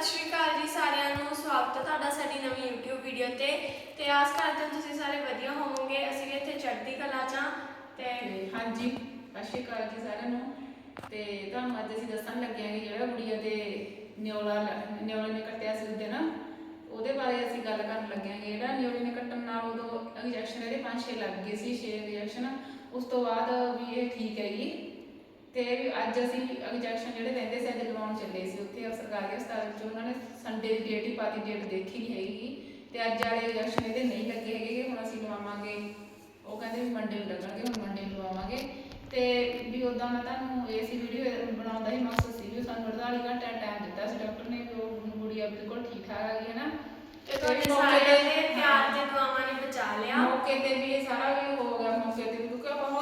ਸਤਿ ਸ਼੍ਰੀ ਅਕਾਲ ਜੀ ਸਾਰਿਆਂ ਨੂੰ। ਸਵਾਗਤ ਹੈ ਤੁਹਾਡਾ ਸਾਡੀ ਨਵੀਂ YouTube ਵੀਡੀਓ ਤੇ। ਤੇ ਆਸ ਕਰਦੇ ਹਾਂ ਤੁਸੀਂ ਸਾਰੇ ਵਧੀਆ ਹੋਵੋਗੇ। ਅਸੀਂ ਵੀ ਇੱਥੇ ਚੜ੍ਹਦੀ ਕਲਾ ਚ ਹਾਂ। ਤੇ ਤੇ ਹਾਂਜੀ, ਸਤਿ ਸ਼੍ਰੀ ਅਕਾਲ ਜੀ ਸਾਰਿਆਂ ਨੂੰ। ਤੇ ਤੁਹਾਨੂੰ ਅੱਜ ਅਸੀਂ ਦੱਸਣ ਲੱਗੇ ਹਾਂ ਕਿ ਜਿਹੜਾ ਗੁੜੀਆ ਦੇ ਨਿਓਲਾ ਲ- ਨਿਓਲੇ ਨੇ ਕੱਟਿਆ ਸੀ ਉਹਦੇ ਨਾ ਉਹਦੇ ਬਾਰੇ ਅਸੀਂ ਗੱਲ ਕਰਨ ਲੱਗੇ ਹਾਂ ਕਿ ਜਿਹੜਾ ਨਿਓਲੇ ਨੇ ਕੱਟਣ ਨਾਲ ਉਦੋਂ ਇੰਜੈਕਸ਼ਨ ਇਹਦੇ 5-6 ਲੱਗ ਗਏ ਸੀ, ਛੇ ਇੰਜੈਕਸ਼ਨ ਉਸ ਤੋਂ ਬਾਅਦ ਵੀ ਇਹ ਠੀਕ ਹੈਗੀ। ਤੇ ਵੀ ਅੱਜ ਅਸੀਂ ਇੰਜੈਕਸ਼ਨ ਜਿਹੜੇ ਲੈਂਦੇ ਸੀ ਲਵਾਉਣ ਚੱਲੇ ਸੀ ਉੱਥੇ ਸਰਕਾਰੀ ਹਸਪਤਾਲ ਵਿੱਚ ਉਹਨਾਂ ਨੇ ਸੰਡੇ ਦੀ ਡੇਟ ਹੀ ਪਾਤੀ ਡੇਟ ਦੇਖੀ ਨਹੀਂ ਹੈਗੀ। ਤੇ ਅੱਜ ਵਾਲੇ ਇੰਜੈਕਸ਼ਨ ਇਹਦੇ ਨਹੀਂ ਲੱਗੇ ਹੈਗੇ ਕਿ ਹੁਣ ਅਸੀਂ ਲਵਾਵਾਂਗੇ। ਉਹ ਕਹਿੰਦੇ ਵੀ ਮੰਡੇ ਨੂੰ ਲੱਗਣਗੇ ਹੁਣ ਮੰਡੇ ਨੂੰ ਲਵਾਵਾਂਗੇ। ਤੇ ਵੀ ਉਦਾਂ ਮੈਂ ਤੁਹਾਨੂੰ ਇਸ ਵੀਡੀਓ ਬਣਾਉਣ ਦਾ ਹੀ ਮਕਸਦ ਸੀ ਵੀ ਸਾਨੂੰ 48 ਘੰਟੇ ਟਾਈਮ ਦਿੱਤਾ ਸੀ ਡਾਕਟਰ ਨੇ ਵੀ ਉਹ ਗੁੜੀਆ ਬਿਲਕੁਲ ਠੀਕ ਠਾਕ ਆ ਗਈ ਹੈ ਨਾ। ਤੇ ਤੁਹਾਡੇ ਤੇ- ਦੇ ਪਿਆਰ ਤੇ ਦੁਆਵਾਂ ਨੇ ਬਚਾ ਲਿਆ। ਮੌਕੇ ਤੇ ਵੀ ਇਹ ਸਾਰਾ ਵੀ ਹੋ ਗਿਆ ਮੌਕੇ ਤੇ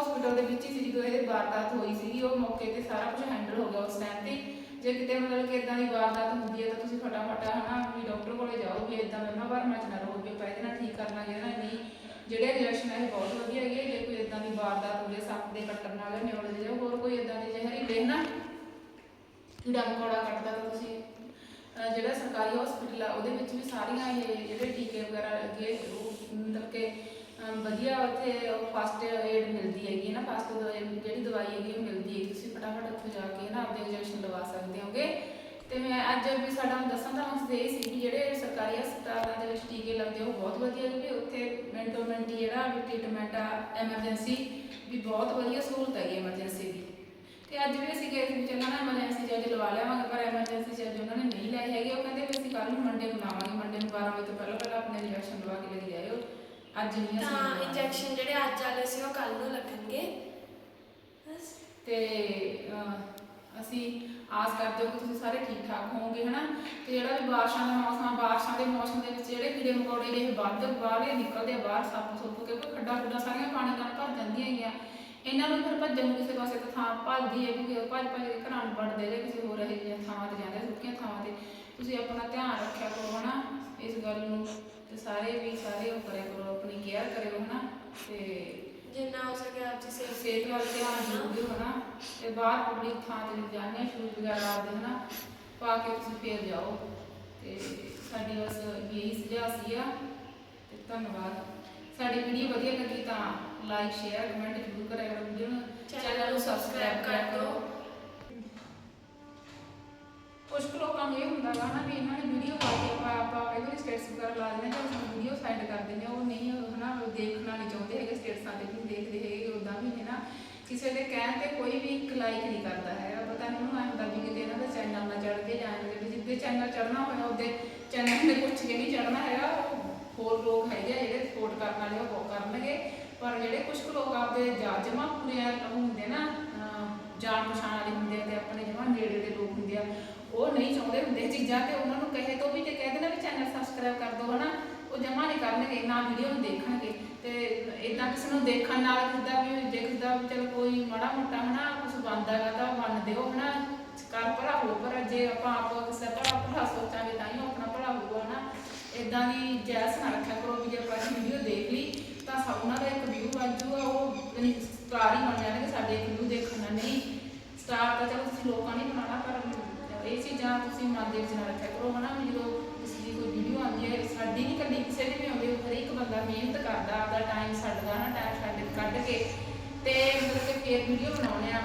ਹਸਪੀਟਲ ਦੇ ਵਿੱਚ ਹੀ ਸੀ, ਜਦੋਂ ਇਹ ਵਾਰਦਾਤ ਹੋਈ ਸੀਗੀ, ਉਹ ਮੌਕੇ ਤੇ ਸਾਰਾ ਕੁਝ ਹੈਂਡਲ ਹੋ ਗਿਆ ਉਸ ਟਾਈਮ ਤੇ। ਜੇ ਕਿਤੇ ਮਤਲਬ ਕਿ ਇਦਾਂ ਦੀ ਵਾਰਦਾਤ ਹੁੰਦੀ ਹੈ ਤਾਂ ਤੁਸੀਂ ਫਟਾਫਟ, ਹਨਾ, ਵੀ ਡਾਕਟਰ ਕੋਲੇ ਜਾਓ ਵੀ ਇਦਾਂ ਮੈਂ ਵਾਰ ਮਚ ਨਾ ਰਹੋ ਵੀ ਆਪਾਂ ਨਾਲ ਠੀਕ ਕਰਨਾ, ਜਿਹਦੇ ਨਹੀਂ ਜਿਹੜੇ ਇੰਜੈਕਸ਼ਨ ਹੈ ਬਹੁਤ ਵਧੀਆ ਹੈਗੇ ਜੇ ਕੋਈ ਇਦਾਂ ਦੀ ਵਾਰਦਾਤ ਹੋ ਸੱਪ ਦੇ ਕੱਟਣ ਨਾਲ ਨਿਉਲ ਦੇ ਹੋਰ ਕੋਈ ਇਦਾਂ ਦੀ ਜ਼ਹਿਰੀਲੇ ਨਾ ਕੀੜਾ ਮਕੌੜਾ ਕੱਟਦਾ, ਤਾਂ ਤੁਸੀਂ ਜਿਹੜਾ ਸਰਕਾਰੀ ਹਸਪੀਟਲ ਆ, ਉਹਦੇ ਵਿੱਚ ਵੀ ਸਾਰੀਆਂ ਇਹ ਜਿਹੜੇ ਟੀਕੇ ਵਗੈਰਾ ਲੱਗੇ ਮਤਲਬ ਕਿ ਅਮ ਵਧੀਆ ਉੱਥੇ ਉਹ ਫਸਟ ਏਡ ਮਿਲਦੀ ਹੈਗੀ ਹੈ ਨਾ ਫਸਟ ਜਿਹੜੀ ਦਵਾਈ ਹੈਗੀ ਉਹ ਮਿਲਦੀ ਹੈ ਤੁਸੀਂ ਫਟਾਫਟ ਉੱਥੇ ਜਾ ਕੇ ਨਾ ਆਪਦੇ ਇੰਜੈਕਸ਼ਨ ਲਵਾ ਸਕਦੇ ਹੋਗੇ। ਤੇ ਮੈਂ ਅੱਜ ਵੀ ਸਾਡਾ ਦੱਸਣ ਦਾ ਮਕਸਦ ਇਹ ਸੀ ਕਿ ਜਿਹੜੇ ਸਰਕਾਰੀ ਹਸਪਤਾਲਾਂ ਦੇ ਵਿੱਚ ਟੀਕੇ ਲੱਗਦੇ ਉਹ ਬਹੁਤ ਵਧੀਆ ਕਿਉਂਕਿ ਉੱਥੇ ਮਿੰਟੋ ਮਿੰਟ ਹੀ ਜਿਹੜਾ ਵੀ ਟ੍ਰੀਟਮੈਂਟ ਆ ਐਮਰਜੈਂਸੀ ਵੀ ਬਹੁਤ ਵਧੀਆ ਸਹੂਲਤ ਹੈਗੀ ਐਮਰਜੈਂਸੀ ਦੀ। ਤੇ ਅੱਜ ਵੀ ਅਸੀਂ ਗਏ ਸੀ ਵੀ ਚੱਲਾਂ ਨਾ ਐਮਰਜੈਂਸੀ ਚ ਲਵਾ ਲਿਆਵਾਂਗੇ, ਪਰ ਐਮਰਜੈਂਸੀ ਚ ਉਹਨਾਂ ਨੇ ਨਹੀਂ ਲਾਏ ਹੈਗੇ। ਉਹ ਕਹਿੰਦੇ ਵੀ ਅਸੀਂ ਕੱਲ ਨੂੰ ਮੰਡੇ ਨੂੰ ਲਾਵਾਂਗੇ, ਮੰਡੇ ਨੂੰ 12 ਵਜੇ ਤੋਂ ਪਹਿਲਾਂ ਪਹਿਲਾਂ ਆਪਣੇ ਇੰਜੈਕਸ਼ਨ ਲਵਾ ਕੇ ਲੈ ਕੇ ਜਾਇਓ ਅੱਜ ਨਹੀਂ ਅਸੀਂ ਤਾਂ। ਇੰਜੈਕਸ਼ਨ ਜਿਹੜੇ ਅੱਜ ਵਾਲੇ ਸੀ ਉਹ ਕੱਲ ਨੂੰ ਲੱਗਣਗੇ। ਬਸ। ਤੇ ਅਹ, ਅਸੀਂ ਆਸ ਕਰਦੇ ਹਾਂ ਕਿ ਤੁਸੀਂ ਸਾਰੇ ਠੀਕ ਠਾਕ ਹੋਵੋਗੇ ਹਨਾ? ਤੇ ਜਿਹੜਾ ਵੀ ਬਾਰਿਸ਼ਾਂ ਦਾ ਮੌਸਮ ਆ ਬਾਰਿਸ਼ਾਂ ਦੇ ਮੌਸਮ ਦੇ ਵਿੱਚ ਜਿਹੜੇ ਕੀੜੇ ਮਕੌੜੇ ਜਿਹੜੇ ਵੱਧ ਬਾਹਰ ਨਿਕਲਦੇ ਆ ਬਾਹਰ ਸੱਪ ਸੁੱਪ ਕਿਉਂਕਿ ਖੱਡਾ ਖੁੱਡਾ ਸਾਰੀਆਂ ਪਾਣੀ ਨਾਲ ਭਰ ਜਾਂਦੀਆਂ ਹੈਗੀਆਂ। ਇਹਨਾਂ ਨੂੰ ਫਿਰ ਭੱਜਣ ਨੂੰ ਕਿਸੇ ਪਾਸੇ ਤੋਂ ਥਾਂ ਭੱਜਦੀ ਹੈ ਕਿਉਂਕਿ ਉਹ ਭੱਜ ਭੱਜ ਕੇ ਘਰਾਂ ਨੂੰ ਵੜਦੇ ਜਾਂ ਕਿਸੇ ਹੋਰ ਇਹੋ ਜਿਹੀਆਂ ਥਾਵਾਂ ਤੇ ਜਾਂਦੇ ਸੁੱਕੀਆਂ ਥਾਵਾਂ ਤੇ। ਤੁਸੀਂ ਆਪਣਾ ਧਿਆਨ ਰੱਖਿਆ ਕਰੋ ਹਨਾ ਇਸ ਗੱਲ ਨੂੰ। ਤੇ ਸਾਰੇ ਵੀ ਸਾਰੇ ਉਹ ਕਰਿਆ ਕਰੋ ਆਪਣੀ ਕੇਅਰ ਕਰਿਓ ਹਨਾ ਤੇ ਜਿੰਨਾ ਹੋ ਸਕੇ ਆਪ ਜੀ ਸੇਫ ਸਿਹਤ ਵੱਲ ਧਿਆਨ ਦਿਓ ਹਨਾ ਤੇ ਬਾਹਰ ਪਬਲਿਕ ਥਾਂ ਤੇ ਜਾਂਦੇ ਸ਼ੂਜ਼ ਵਗੈਰਾ ਆਪਦੇ ਹਨਾ ਪਾ ਕੇ ਤੁਸੀਂ ਫੇਰ ਜਾਓ ਤੇ ਸਾਡੀ ਬਸ ਇਹੀ ਸੁਝਾਅ ਸੀਗਾ ਤੇ ਧੰਨਵਾਦ। ਸਾਡੀ ਵੀਡੀਓ ਵਧੀਆ ਲੱਗੀ ਤਾਂ ਲਾਈਕ ਸ਼ੇਅਰ ਕਮੈਂਟ ਜ਼ਰੂਰ ਕਰਿਆ ਕਰੋ ਵੀਡੀਓ ਨੂੰ। ਦੇਖਣਾ ਨਹੀਂ ਚਾਹੁੰਦੇ ਹੈਗੇ, ਸਟੇਟਸਾਂ ਤੇ ਵੀ ਦੇਖਦੇ ਹੈਗੇ ਉਦਾਂ ਵੀ ਨਹੀਂ ਨਾ ਕਿਸੇ ਦੇ ਕਹਿਣ ਤੇ ਕੋਈ ਵੀ ਇੱਕ ਲਾਈਕ ਨਹੀਂ ਕਰਦਾ ਹੈਗਾ ਪਤਾ ਨਹੀਂ ਉਹਨੂੰ ਐਂ ਹੁੰਦਾ ਵੀ ਕਿਤੇ ਇਹਨਾਂ ਦਾ ਚੈਨਲ ਨਾ ਚੜ ਕੇ ਜਾਂ ਜਿਹੜੇ ਜਿੱਦੇ ਚੈਨਲ ਚੜਨਾ ਹੋਇਆ, ਉਹਦੇ ਚੈਨਲ ਤੇ ਪੁੱਛ ਕੇ ਨਹੀਂ ਚੜਨਾ ਹੈਗਾ, ਉਹ ਹੋਰ ਲੋਕ ਹੈਗੇ ਜਿਹੜੇ ਸਪੋਰਟ ਕਰਨ ਵਾਲੇ ਉਹ ਕਰਨਗੇ। ਪਰ ਜਿਹੜੇ ਕੁਝ ਕੁ ਲੋਕ ਆਪਦੇ ਜਾਜਮਾ ਪੂਰੇ ਹੁੰਦੇ ਨਾ, ਅਹ ਜਾਣ ਪਛਾਣ ਵਾਲੇ ਹੁੰਦੇ ਆ ਤੇ ਆਪਣੇ ਜਮਾ ਨੇੜੇ ਦੇ ਲੋਕ ਹੁੰਦੇ ਆ, ਉਹ ਨਹੀਂ ਚਾਹੁੰਦੇ ਹੁੰਦੇ ਚੀਜ਼ਾਂ ਤੇ ਉਹਨਾਂ ਨੂੰ ਕਹੇ ਤੋਂ ਵੀ ਤੇ ਕਹਿ ਦੇਣਾ ਵੀ ਚੈਨਲ ਸਬਸਕ੍ਰਾਈਬ ਕਰ ਦਿਓ ਹਨਾ, ਉਹ ਜਮਾ ਨਹੀਂ ਕਰਨਗੇ, ਨਾ ਵੀਡੀਓ ਨੂੰ ਦੇਖਣਗੇ। ਤੇ ਇਦਾਂ ਕਿਸੇ ਨੂੰ ਦੇਖਣ ਨਾਲ ਕਿਦਾਂ ਵੀ ਜੇ ਕਿਦਾਂ ਵੀ ਚਲ ਕੋਈ ਮਾੜਾ ਮੋਟਾ ਹਨਾ ਕੁਝ ਬਣਦਾ ਤਾਂ ਮੰਨ ਦਿਓ ਹਨਾ ਕਰ ਭਲਾ ਹੋ ਪਰ ਜੇ ਆਪਾਂ ਆਪ ਕਿਸੇ ਭਲਾ ਭਲਾ ਸੋਚਾਂਗੇ ਤਾਂ ਹੀ ਆਪਣਾ ਭਲਾ ਹੋਊਗਾ ਹਨਾ। ਇਦਾਂ ਦੀ ਜੈਸ ਨਾ ਰੱਖਿਆ ਕਰੋ ਵੀ ਜੇ ਆਪਾਂ ਵੀਡੀਓ ਦੇਖ ਲਈ ਤਾਂ ਸਭ ਉਹਨਾਂ ਦਾ ਇੱਕ ਵਿਊ ਬਣ ਜਾਊਗਾ ਉਹ ਯਾਨੀ ਸਟਾਰ ਹੀ ਬਣ ਜਾਣਗੇ ਸਾਡੇ ਇੱਕ ਵਿਊ ਦੇਖਣ ਨਾਲ ਨਹੀਂ ਸਟਾਰ ਤਾਂ ਚਲੋ ਤੁਸੀਂ ਲੋਕਾਂ ਨੇ ਬਣਾਉਣਾ ਪਰ ਇਹ ਚੀਜ਼ਾਂ ਤੁਸੀਂ ਮਨ ਦੇ ਵਿੱਚ ਨਾ ਰੱਖਿਆ ਕਰੋ ਹਨਾ? ਵੀ ਜਦੋਂ ਕਿਸੇ ਦੀ ਕੋਈ ਵੀਡੀਓ ਆਉਂਦੀ ਹੈ ਸਾਡੀ ਨਹੀਂ ਕੱਲੀ ਕਿਸੇ ਦੀ ਵੀ ਆਉਂਦੀ ਹਰ ਇੱਕ ਬੰਦਾ ਮਿਹਨਤ ਕਰਦਾ ਆਪਦਾ ਟਾਈਮ ਛੱਡਦਾ ਨਾ ਟਾਈਮ ਛੱਡ ਕੱਢ ਕੇ ਤੇ ਮਤਲਬ ਕਿ ਫੇਰ ਵੀਡੀਓ ਬਣਾਉਣੇ ਆ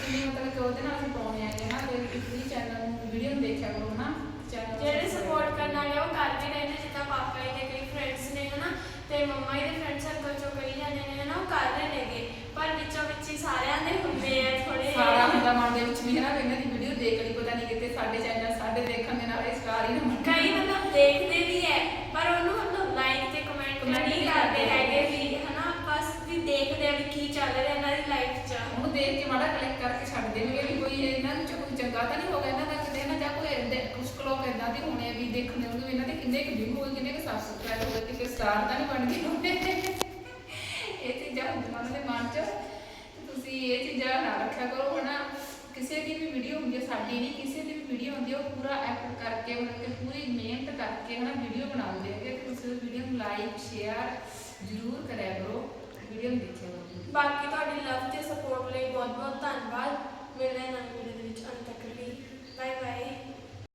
ਕਿੰਨੀ ਮਤਲਬ ਕਿ ਉਹਦੇ ਨਾਲ ਅਸੀਂ ਪਾਉਣੇ ਆ ਨਾ ਤੇ ਪਲੀਜ਼ ਚੈਨਲ ਨੂੰ ਵੀਡੀਓ ਨੂੰ ਦੇਖਿਆ ਕਰੋ ਨਾ ਚੈਨਲ ਜਿਹੜੇ ਸਪੋਰਟ ਕਰਨ ਵਾਲੇ ਉਹ ਕਰ ਵੀ ਰਹੇ ਨੇ ਜਿੱਦਾਂ ਪਾਪਾ ਜੀ ਦੇ ਕਈ ਫਰੈਂਡਸ ਨੇ ਹਨਾ? ਤੇ ਮੰਮਾ ਜੀ ਦੇ ਫਰੈਂਡ ਸਰਕਲ ਚੋਂ ਕਈ ਜਾਣੇ ਨੇ ਹਨਾ? ਉਹ ਕਰ ਰਹੇ ਨੇਗੇ। ਪਰ ਵਿੱਚੋਂ ਵਿੱਚ ਹੀ ਸਾਰਿਆਂ ਦੇ ਹੁੰਦੇ ਆ ਥੋੜੇ ਸਾਰਾ ਹੁੰਦਾ ਮਨ ਦੇ ਵਿੱਚ ਵੀ ਹੈ ਨਾ ਵੀ ਇਹਨਾਂ ਦੀ ਵੀਡੀਓ ਦੇਖ ਲਈ ਪਤਾ ਨਹੀਂ ਕਿਤੇ ਸਾਡੇ ਚੈਨਲ ਸਾਡੇ ਦੇਖਣ ਦੇ ਨਾਲ ਇਹ ਸਟਾਰ ਹੀ ਨਾ ਕਈ ਮਤਲਬ ਦੇਖਦੇ ਵੀ ਹੈ ਪਰ ਉਹਨੂੰ ਮਤਲਬ ਲਾਈਕ ਤੇ ਕਮੈਂਟ Comment ਨਹੀਂ ਨਹੀਂ ਕਰਦੇ ਕਰਦੇ। ਹੈਗੇ ਵੀ ਹਨਾ ਬਸ ਵੀ ਦੇਖਦੇ ਆ ਵੀ ਕੀ ਚੱਲ ਰਿਹਾ ਇਹਨਾਂ ਦੀ ਲਾਈਫ 'ਚ। ਉਹਨੂੰ ਦੇਖ ਕੇ ਮਾੜਾ ਕਲਿੱਕ ਕਰਕੇ ਛੱਡ ਦੇਣਗੇ ਵੀ ਕੋਈ ਇਹਨਾਂ ਵਿੱਚ ਕੋਈ ਚੰਗਾ ਤਾਂ ਨਹੀਂ ਹੋ ਗਿਆ ਇਹਨਾਂ ਦਾ ਕਿਤੇ ਨਾ ਜਾਂ ਕੋਈ ਏਦਾਂ- ਕੁਛ ਕੁ ਲੋਕ ਇਦਾਂ ਦੇ ਹੋਣੇ ਆ ਵੀ ਦੇਖਣ ਦੇ ਵੀ ਇਹਨਾਂ ਦੇ ਕਿੰਨੇ ਕੁ ਵਿਊ ਹੋਏ ਕਿੰਨੇ ਕੁ ਸਬਸਕ੍ਰਾਈਬ ਹੋਏ ਤੇ ਕੋਈ ਸਟਾਰ ਤਾਂ ਨਹੀਂ ਬਣ ਗਏ ਹੋਣੇ। ਇਹ ਚੀਜ਼ਾਂ ਹੁੰਦੀਆਂ ਉਹਨਾਂ ਦੇ ਮਨ 'ਚ। ਤੇ ਤੁਸੀਂ ਇਹ ਚੀਜ਼ਾਂ ਨਾ ਰੱਖਿਆ ਕਰੋ ਹਨਾ। ਕਿਸੇ ਦੀ ਵੀ ਵੀਡੀਓ ਹੁੰਦੀ ਹੈ ਸਾਡੀ ਨਹੀਂ ਕਿਸੇ ਵੀਡੀਓ ਹੁੰਦੀ ਹੈ ਉਹ ਪੂਰਾ ਐਫਰਟ ਕਰਕੇ, ਮਤਲਬ ਕਿ ਪੂਰੀ ਮਿਹਨਤ ਕਰਕੇ ਹਨਾ ਵੀਡੀਓ ਬਣਾਉਂਦੇ ਹੈਗੇ ਤੇ ਤੁਸੀਂ ਵੀਡੀਓ ਨੂੰ ਲਾਈਕ ਸ਼ੇਅਰ ਜ਼ਰੂਰ ਕਰਿਆ ਕਰੋ। ਵੀਡੀਓ ਨੂੰ ਦੇਖਿਆ ਬਾਕੀ ਤੁਹਾਡੀ ਲਵ ਤੇ ਸਪੋਰਟ ਲਈ ਬਹੁਤ ਬਹੁਤ ਧੰਨਵਾਦ। ਮਿਲਦੇ ਹਾਂ ਨਵੀਂ ਵੀਡੀਓ ਦੇ ਵਿੱਚ, ਅੰਤ ਤੱਕ ਲਈ। Bye bye